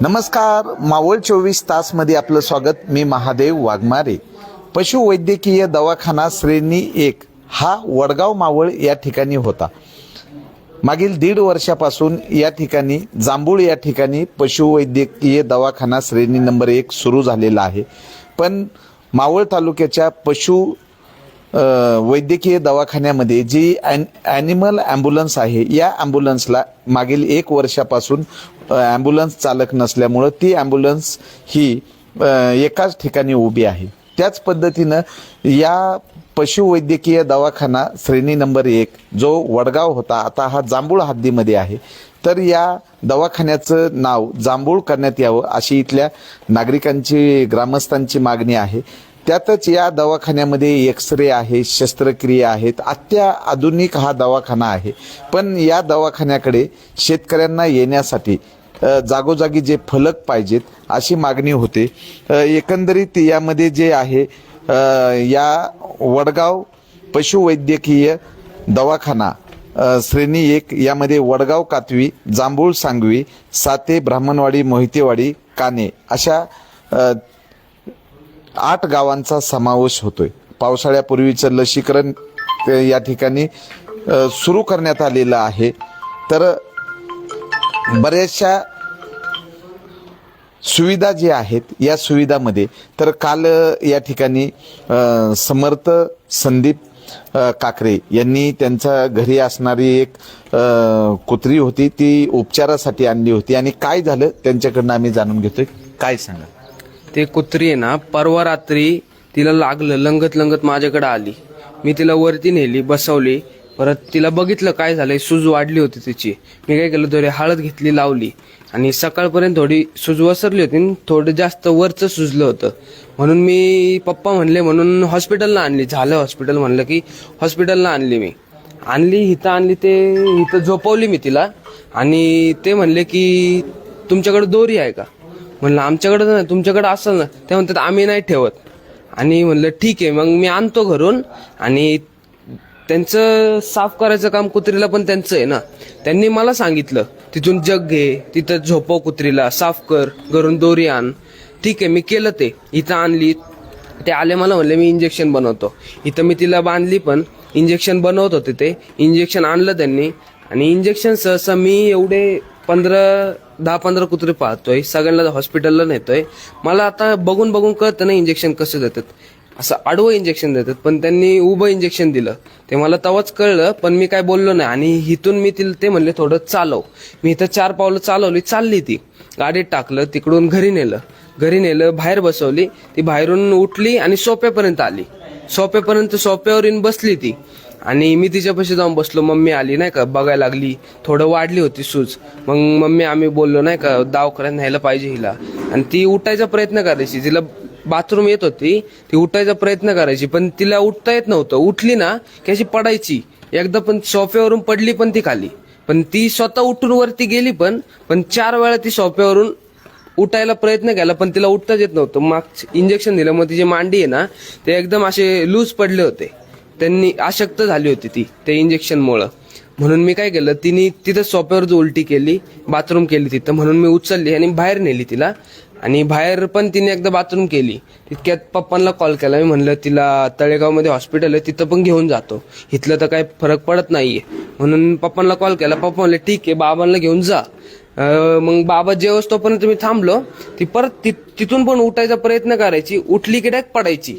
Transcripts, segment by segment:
नमस्कार मावळ चोवीस तासमध्ये आपलं स्वागत. मी महादेव वाघमारे. पशुवैद्यकीय दवाखाना श्रेणी एक हा वडगाव मावळ या ठिकाणी होता. मागील दीड वर्षापासून या ठिकाणी जांभूळ या ठिकाणी पशुवैद्यकीय दवाखाना श्रेणी नंबर एक सुरू झालेला आहे. पण मावळ तालुक्याच्या पशु वैद्यकीय दवाखान्यामध्ये जी ॲन ॲनिमल ॲम्ब्युलन्स आहे या ॲम्ब्युलन्सला मागील एक वर्षापासून ॲम्ब्युलन्स चालक नसल्यामुळं ती ॲम्ब्युलन्स ही एकाच ठिकाणी उभी आहे. त्याच पद्धतीनं या पशुवैद्यकीय दवाखाना श्रेणी नंबर एक जो वडगाव होता आता हा जांभूळ हद्दीमध्ये आहे तर या दवाखान्याचं नाव जांभूळ करण्यात यावं अशी इथल्या नागरिकांची ग्रामस्थांची मागणी आहे. त्यातच या दवाखान्यामध्ये एक्स रे आहे शस्त्रक्रिया आहेत. अत्याधुनिक हा दवाखाना आहे. पण या दवाखान्याकडे शेतकऱ्यांना येण्यासाठी जागोजागी जे फलक पाहिजेत अशी मागणी होते. एकंदरीत यामध्ये जे आहे या वडगाव पशुवैद्यकीय दवाखाना श्रेणी एक यामध्ये वडगाव कातवी जांभूळ सांगवी साते ब्राह्मणवाडी मोहितेवाडी काने अशा आठ गावांचा समावेश होतोय. पावसाळ्यापूर्वीचं लसीकरण या ठिकाणी सुरू करण्यात आलेलं आहे. तर बऱ्याचशा सुविधा जे आहेत या सुविधामध्ये तर काल या ठिकाणी समर्थ संदीप काकरे यांनी त्यांच्या घरी असणारी एक कुत्री होती ती उपचारासाठी आणली होती. आणि काय झालं त्यांच्याकडनं आम्ही जाणून घेतोय. काय सांगा? ते कुत्री आहे ना परवा रात्री तिला लागलं लंगत लंगत माझ्याकडे आली. मी तिला वरती नेली बसवली परत तिला बघितलं काय झालंय सूज वाढली होती तिची. मी काय केलं थोडी हळद घेतली लावली. आणि सकाळपर्यंत थोडी सूज वसरली होती आणि थोडं जास्त वरचं सुजलं होतं. म्हणून मी पप्पा म्हणले म्हणून हॉस्पिटलला आणली. झालं हॉस्पिटल म्हणलं की हॉस्पिटलला आणली मी. आणली इथं आणली ते इथं झोपवली मी तिला. आणि ते म्हणले की तुमच्याकडे दोरी आहे का? म्हणलं आमच्याकडे नाही तुमच्याकडे असं ना. ते म्हणतात आम्ही नाही ठेवत. आणि म्हणलं ठीक आहे मग मी आणतो घरून. आणि त्यांचं साफ करायचं काम कुत्रीला पण त्यांचं आहे ना. त्यांनी मला सांगितलं तिथून जग घे तिथं झोपव कुत्रीला साफ कर घरून दोरी आण. ठीक आहे मी केलं ते इथं आणली. ते आले मला म्हणले मी इंजेक्शन बनवतो. इथं मी तिला बांधली पण इंजेक्शन बनवत होते ते. इंजेक्शन आणलं त्यांनी. आणि इंजेक्शन सहसा मी एवढे पंधरा दहा पंधरा कुत्रे पाहतोय. सगळ्यांना हॉस्पिटलला नेतोय. मला आता बघून बघून कळतं ना इंजेक्शन कसं देतात. असं आडवं इंजेक्शन देतात पण त्यांनी उभं इंजेक्शन दिलं. ते मला तेव्हाच कळलं पण मी काय बोललो नाही. आणि इथून मी तिला ते म्हणले थोडं चालव. मी इथं चार पावलं चालवली चालली ती. गाडीत टाकलं तिकडून घरी नेलं. घरी नेलं बाहेर बसवली. ती बाहेरून उठली आणि सोप्यापर्यंत आली. सोप्यापर्यंत सोप्यावर येऊन बसली ती. आणि मी तिच्यापाशी जाऊन बसलो. मम्मी आली नाही का? बघायला लागली. थोडं वाढली होती सूज. मग मम्मी आम्ही बोललो नाही का दवाखान्यात न्यायला पाहिजे हिला. आणि ती उठायचा प्रयत्न करायची. तिला बाथरूम येत होती ती उठायचा प्रयत्न करायची. पण तिला उठता येत नव्हतं. उठली ना की अशी पडायची. एकदा पण सोफ्यावरून पडली पण ती खाली. पण ती स्वतः उठून वरती गेली पण पण चार वेळा ती सोफ्यावरून उठायला प्रयत्न केला पण तिला उठताच येत नव्हतं. माग इंजेक्शन दिलं मग तिची मांडी आहे ना ते एकदम असे लूज पडले होते. त्यांनी अशक्त झाली होती ती त्या इंजेक्शनमुळं म्हणून मी काय केलं तिने तिथं सोप्यावर उलटी केली बाथरूम केली तिथं म्हणून मी उचलली आणि बाहेर नेली तिला. आणि बाहेर पण तिने एकदा बाथरूम केली. तितक्यात पप्पांना कॉल केला. मी म्हणलं तिला तळेगावमध्ये हॉस्पिटल आहे तिथं पण घेऊन जातो. इथलं तर काही फरक पडत नाहीये. म्हणून पप्पांना कॉल केला. पप्पा म्हणले ठीक आहे बाबांना घेऊन जा. मग बाबा जेवस तोपर्यंत मी थांबलो. ती परत ति- तिथून पण उठायचा प्रयत्न करायची. उठली की डायरेक्ट पडायची.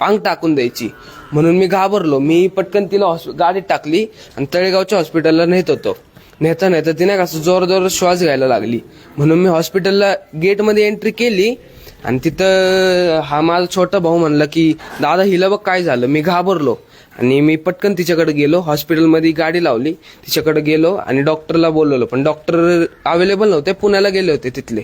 अंग टाकून द्यायची. म्हणून मी घाबरलो. मी पटकन तिला हॉस्पि- गाडीत टाकली आणि तळेगावच्या हॉस्पिटलला नेत होतो. नेता नेता तिने कसं जोर जोर श्वास घ्यायला लागली. म्हणून मी हॉस्पिटलला गेटमध्ये एंट्री केली आणि तिथं हा माझा छोटा भाऊ म्हणला की दादा हिला बघ काय झालं. मी घाबरलो आणि मी पटकन तिच्याकडे गेलो. हॉस्पिटलमध्ये गाडी लावली. तिच्याकडे गेलो आणि डॉक्टरला बोलवलं. पण डॉक्टर अवेलेबल नव्हते. पुण्याला गेले होते तिथले.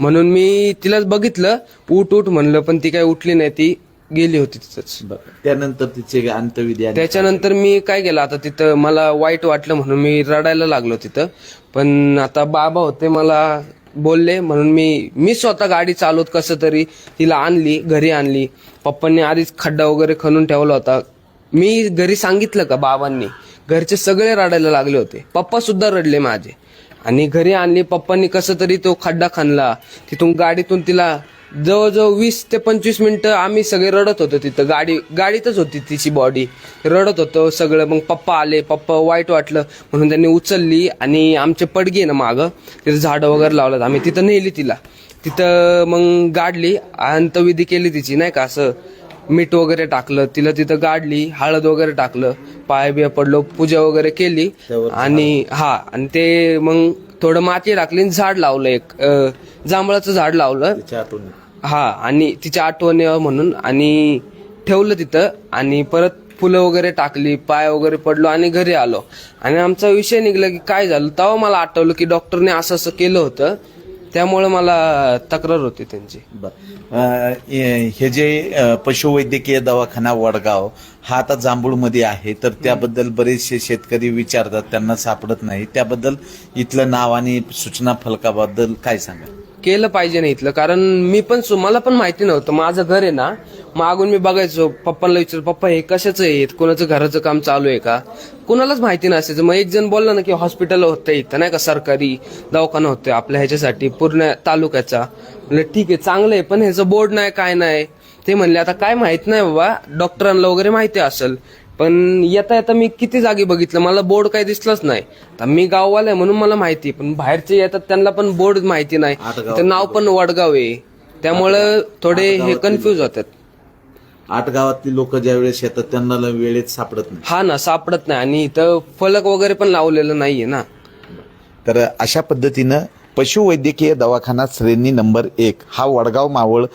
म्हणून मी तिला बघितलं. उठ उठ म्हणलं. पण ती काय उठली नाही. ती गेली होती तिथंच. त्यानंतर तिचे अंतविधी आणि- त्याच्यानंतर मी काय केलं आता तिथं मला वाईट वाटलं म्हणून मी रडायला लागलो तिथं. पण आता बाबा होते मला बोलले म्हणून मी मी स्वतः गाडी चालवत कसं तरी तिला आणली घरी आणली. पप्पांनी आधीच खड्डा वगैरे खणून ठेवला होता. मी घरी सांगितलं का बाबांनी? घरचे सगळे रडायला लागले होते. पप्पा सुद्धा रडले माझे. आणि घरी आणली पप्पांनी कसं तरी तो खड्डा खणला. तिथून गाडीतून तिला जवळजवळ वीस ते पंचवीस मिनिटं आम्ही सगळे रडत होतो तिथं. गाडी गाडीतच होती तिची बॉडी रडत होतो सगळं. मग पप्पा आले. पप्पा वाईट वाटलं. म्हणून त्यांनी उचलली आणि आमचे पडगे ना मागं. तिथं झाडं वगैरे लावलं आम्ही तिथं नेली तिला. तिथं मग गाडली. अंतविधी केली तिची नाही का? असं मीठ वगैरे टाकलं. तिला तिथं गाडली. हळद वगैरे टाकलं. पाय बिया पडलो. पूजा वगैरे केली. आणि हा आणि ते मग थोडं माती टाकली आणि झाड लावलं एक अं, जांभळाचं झाड लावलं. हा आणि तिच्या आठवण यावं म्हणून आणि ठेवलं तिथं आणि परत फुलं वगैरे टाकली पाय वगैरे पडलो आणि घरी आलो. आणि आमचा विषय निघला की काय झालं तेव्हा मला आठवलं की डॉक्टरने असं असं केलं होतं. त्यामुळे मला तक्रार होती त्यांची. अ, हे जे अ, पशुवैद्यकीय दवाखाना वडगाव हा आता जांभूळमध्ये आहे तर त्याबद्दल बरेचसे शेतकरी विचारतात त्यांना सापडत नाही. त्याबद्दल इथलं नाव आणि सूचना फलकाबद्दल काय सांगा केलं पाहिजे ना इथलं. कारण मी पण सु- मला पण माहिती नव्हतं. माझं घर आहे ना मागून मी बघायचो पप्पांना विचार पप्पा हे कशाचं आहे? कोणाचं घराचं काम चालू आहे का? कुणालाच माहिती नसायचं. मग एक जण बोलला ना की हॉस्पिटल होतं इथं नाही का? सरकारी दवाखाना होतोय आपल्या ह्याच्यासाठी पूर्ण तालुक्याचा. म्हणलं ठीक आहे चांगलं आहे पण ह्याचं बोर्ड नाही काय नाही. ते म्हणले आता काय माहीत नाही बाबा डॉक्टरांना वगैरे माहिती असेल. पण येता येता मी किती जागी बघितलं मला बोर्ड काही दिसलंच नाही. तर मी गाववाला आहे म्हणून मला माहिती पण बाहेरचे येतात त्यांना पण बोर्ड माहिती नाही. आटगाव. ते नाव पण वडगाव आहे. त्यामुळं थोडे हे कन्फ्यूज होतात. आठ गावातली लोक ज्या वेळेस येतात त्यांना वेळेत सापडत नाही. हा ना सापडत नाही. आणि इथं फलक वगैरे पण लावलेलं नाहीये ना. तर अशा पद्धतीनं पशुवैद्यकीय दवाखाना श्रेणी नंबर एक. हा वडगाव मावळ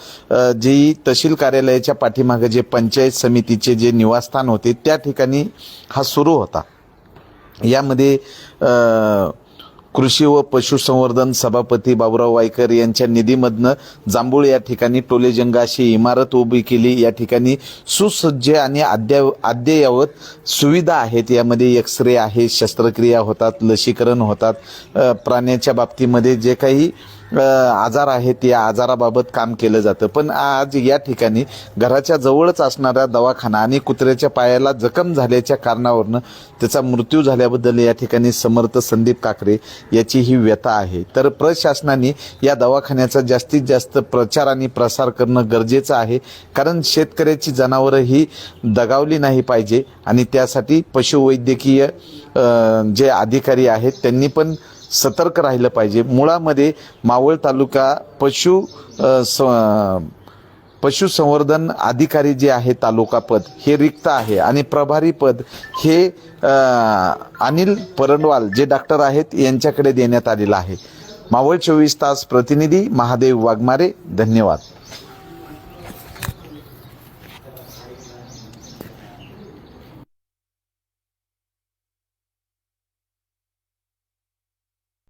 जी तहसील कार्यालयाच्या पाठीमागे जे पंचायत समितीचे जे निवासस्थान होते त्या ठिकाणी हा सुरू होता. यामध्ये कृषी व पशुसंवर्धन सभापती बाबुराव वायकर यांच्या निधीमधनं जांभूळ या ठिकाणी टोलेजंग अशी इमारत उभी केली. या ठिकाणी सुसज्ज आणि अद्या अद्ययावत सुविधा आहेत. यामध्ये एक्स रे आहे शस्त्रक्रिया होतात लसीकरण होतात. प्राण्याच्या बाबतीमध्ये जे काही आजार आहेत या आजाराबाबत काम केलं जातं. पण आज या ठिकाणी घराच्या जवळच असणारा दवाखाना आणि कुत्र्याच्या पायाला जखम झाल्याच्या कारणावरनं त्याचा मृत्यू झाल्याबद्दल या ठिकाणी समर्थ संदीप काकरे याची ही व्यथा आहे. तर प्रशासनाने या दवाखान्याचा जास्तीत जास्त प्रचार आणि प्रसार करणं गरजेचं आहे. कारण शेतकऱ्याची जनावरं ही दगावली नाही पाहिजे आणि त्यासाठी पशुवैद्यकीय जे अधिकारी आहेत त्यांनी पण सतर्क राहिलं पाहिजे. मुळामध्ये मावळ तालुका पशु स- पशुसंवर्धन अधिकारी जे आहे तालुका पद हे रिक्त आहे. आणि प्रभारी पद हे अनिल परंडवाल जे डॉक्टर आहेत यांच्याकडे देण्यात आलेलं आहे. मावळ चोवीस तास प्रतिनिधी महादेव वाघमारे धन्यवाद.